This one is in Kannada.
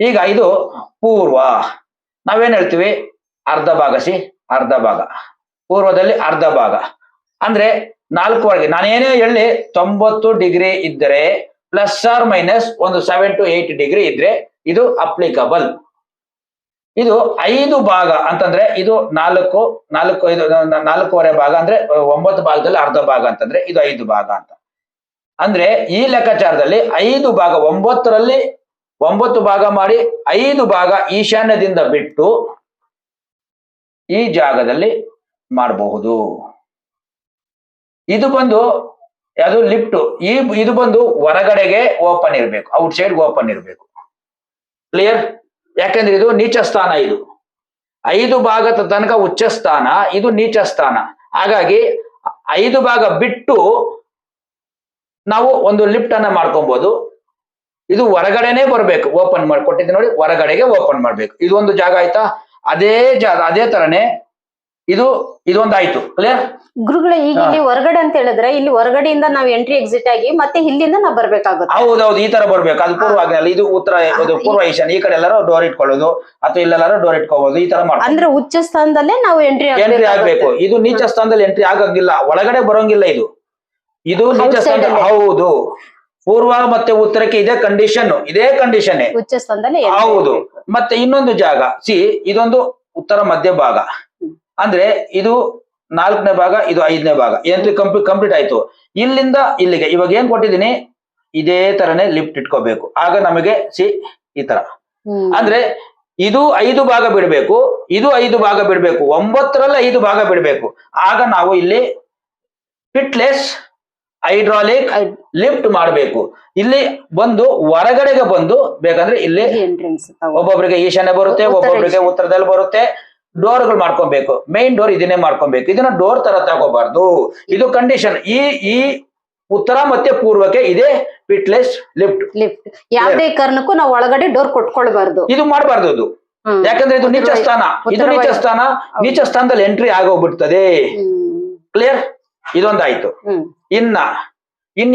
ಈಗ ಇದು ಪೂರ್ವ. ನಾವೇನ್ ಹೇಳ್ತೀವಿ? ಅರ್ಧ ಭಾಗ, ಸಿ, ಅರ್ಧ ಭಾಗ. ಪೂರ್ವದಲ್ಲಿ ಅರ್ಧ ಭಾಗ. ಅಂದ್ರೆ ನಾಲ್ಕುವರೆಗೆ, ನಾನೇನೇ ಹೇಳಿ ತೊಂಬತ್ತು ಡಿಗ್ರಿ ಇದ್ದರೆ ಪ್ಲಸ್ ಆರ್ ಮೈನಸ್ ಒಂದು ಸೆವೆನ್ ಟು ಏಟ್ ಡಿಗ್ರಿ ಇದ್ರೆ ಇದು ಅಪ್ಲಿಕಬಲ್ ಇದು ಐದು ಭಾಗ ಅಂತಂದ್ರೆ ಇದು ನಾಲ್ಕು ನಾಲ್ಕು ನ- ನಾಲ್ಕೂವರೆ ಭಾಗ ಅಂದ್ರೆ ಒಂಬತ್ತು ಭಾಗದಲ್ಲಿ ಅರ್ಧ ಭಾಗ ಅಂತಂದ್ರೆ ಇದು ಐದು ಭಾಗ ಅಂತ. ಅಂದ್ರೆ ಈ ಲೆಕ್ಕಾಚಾರದಲ್ಲಿ ಐದು ಭಾಗ ಒಂಬತ್ತರಲ್ಲಿ ಒಂಬತ್ತು ಭಾಗ ಮಾಡಿ ಐದು ಭಾಗ ಈಶಾನ್ಯದಿಂದ ಬಿಟ್ಟು ಈ ಜಾಗದಲ್ಲಿ ಮಾಡಬಹುದು. ಇದು ಬಂದು ಅದು ಲಿಫ್ಟ್, ಈ ಇದು ಬಂದು ಹೊರಗಡೆಗೆ ಓಪನ್ ಇರಬೇಕು ಔಟ್ ಸೈಡ್ ಓಪನ್ ಇರಬೇಕು. ಕ್ಲಿಯರ್? ಯಾಕಂದ್ರೆ ಇದು ನೀಚ ಸ್ಥಾನ ಇದು. ಐದು ಭಾಗದ ತನಕ ಉಚ್ಚ ಸ್ಥಾನ, ಇದು ನೀಚ ಸ್ಥಾನ. ಹಾಗಾಗಿ ಐದು ಭಾಗ ಬಿಟ್ಟು ನಾವು ಒಂದು ಲಿಫ್ಟ್ ಅನ್ನ ಮಾಡ್ಕೊಬಹುದು ಇದು ಹೊರಗಡೆನೆ ಬರಬೇಕು ಓಪನ್ ಮಾಡಿ ಕೊಟ್ಟಿದ್ದೆ ನೋಡಿ ಹೊರಗಡೆಗೆ ಓಪನ್ ಮಾಡ್ಬೇಕು. ಇದೊಂದು ಒಂದು ಜಾಗ ಆಯ್ತಾ? ಅದೇ ಜಾಗ ಅದೇ ತರನೇ ಇದು ಇದೊಂದು ಆಯ್ತು ಕ್ಲಿಯರ್ ಗುರುಗಳ ಈಗ ಇಲ್ಲಿ ಹೊರಗಡೆ ಅಂತ ಹೇಳಿದ್ರೆ ಇಲ್ಲಿ ಹೊರಗಡೆಯಿಂದ ನಾವು ಎಂಟ್ರಿ ಎಕ್ಸಿಟ್ ಆಗಿ ಮತ್ತೆ ಇಲ್ಲಿಂದ ನಾವು ಬರ್ಬೇಕಾಗುತ್ತೆ. ಹೌದೌದು ಈ ತರ ಬರ್ಬೇಕು. ಅದು ಪೂರ್ವ ಆಗ್ನಲ್ಲಿ ಇದು ಉತ್ತರ ಇದು ಪೂರ್ವ ಈಶಾನ್ಯ. ಈ ಕಡೆ ಎಲ್ಲಾರು ಡೋರ್ ಇಟ್ಕೊಳ್ಳೋದು ಅಥವಾ ಇಲ್ಲೆಲ್ಲಾರು ಡೋರ್ ಇಟ್ಕೋಬಹುದು ಈ ತರ ಮಾಡಿ ಅಂದ್ರೆ ಉಚ್ಚ ಸ್ಥಾನದಲ್ಲೇ ನಾವು ಎಂಟ್ರಿ ಎಂಟ್ರಿ ಆಗ್ಬೇಕು. ಇದು ನೀಚ ಸ್ಥಾನದಲ್ಲಿ ಎಂಟ್ರಿ ಆಗಂಗಿಲ್ಲ. ಒಳಗಡೆ ಬರೋಂಗಿಲ್ಲ ಇದು. ಇದು ನೀಚ ಸ್ಥಾನ ಹೌದು. ಪೂರ್ವ ಮತ್ತೆ ಉತ್ತರಕ್ಕೆ ಇದೇ ಕಂಡೀಷನ್ ಇದೇ ಕಂಡೀಷನ್ ಉಚ್ಚ ಸ್ಥಾನದಲ್ಲಿ ಹೌದು. ಮತ್ತೆ ಇನ್ನೊಂದು ಜಾಗ ಸಿ ಇದೊಂದು ಉತ್ತರ ಮಧ್ಯ ಭಾಗ. ಅಂದ್ರೆ ಇದು ನಾಲ್ಕನೇ ಭಾಗ ಇದು ಐದನೇ ಭಾಗ. ಎಂತ ಕಂಪ್ಲೀಟ್ ಕಂಪ್ಲೀಟ್ ಆಯ್ತು. ಇಲ್ಲಿಂದ ಇಲ್ಲಿಗೆ ಇವಾಗ ಏನ್ ಕೊಟ್ಟಿದ್ದೀನಿ? ಇದೇ ತರನೇ ಲಿಫ್ಟ್ ಇಟ್ಕೋಬೇಕು. ಆಗ ನಮಗೆ ಸಿ ಈ ತರ. ಅಂದ್ರೆ ಇದು ಐದು ಭಾಗ ಬಿಡಬೇಕು ಇದು ಐದು ಭಾಗ ಬಿಡಬೇಕು ಒಂಬತ್ತರಲ್ಲಿ ಐದು ಭಾಗ ಬಿಡಬೇಕು. ಆಗ ನಾವು ಇಲ್ಲಿ ಫಿಟ್ಲೆಸ್ ಹೈಡ್ರಾಲಿಕ್ ಲಿಫ್ಟ್ ಮಾಡಬೇಕು. ಇಲ್ಲಿ ಬಂದು ಹೊರಗಡೆಗೆ ಬಂದು ಬೇಕಂದ್ರೆ ಇಲ್ಲಿ ಒಬ್ಬೊಬ್ರಿಗೆ ಈಶಾನ್ಯ ಬರುತ್ತೆ ಒಬ್ಬೊಬ್ರಿಗೆ ಉತ್ತರದಲ್ಲಿ ಬರುತ್ತೆ. ಡೋರ್ಗಳು ಮಾಡ್ಕೊಬೇಕು. ಮೇನ್ ಡೋರ್ ಇದನ್ನೇ ಮಾಡ್ಕೊಬೇಕು. ಇದನ್ನ ಡೋರ್ ತರ ತಗೋಬಾರ್ದು. ಇದು ಕಂಡೀಷನ್ ಈ ಈ ಉತ್ತರ ಮತ್ತೆ ಪೂರ್ವಕ್ಕೆ ಇದೇ ಫಿಟ್ಲೆಸ್ ಲಿಫ್ಟ್ ಲಿಫ್ಟ್ ಯಾವುದೇ ಕಾರಣಕ್ಕೂ ನಾವು ಒಳಗಡೆ ಡೋರ್ ಕೊಟ್ಕೊಳ್ಬಾರ್ದು. ಇದು ಮಾಡಬಾರ್ದು ಅದು ಯಾಕಂದ್ರೆ ಇದು ನೀಚ ಸ್ಥಾನ ಇದು ನೀಚ ಸ್ಥಾನ. ನೀಚ ಸ್ಥಾನದಲ್ಲಿ ಎಂಟ್ರಿ ಆಗೋಗ್ಬಿಡ್ತದೆ. ಕ್ಲಿಯರ್ ಇದೊಂದಾಯ್ತು. ಇನ್ನ ಇನ್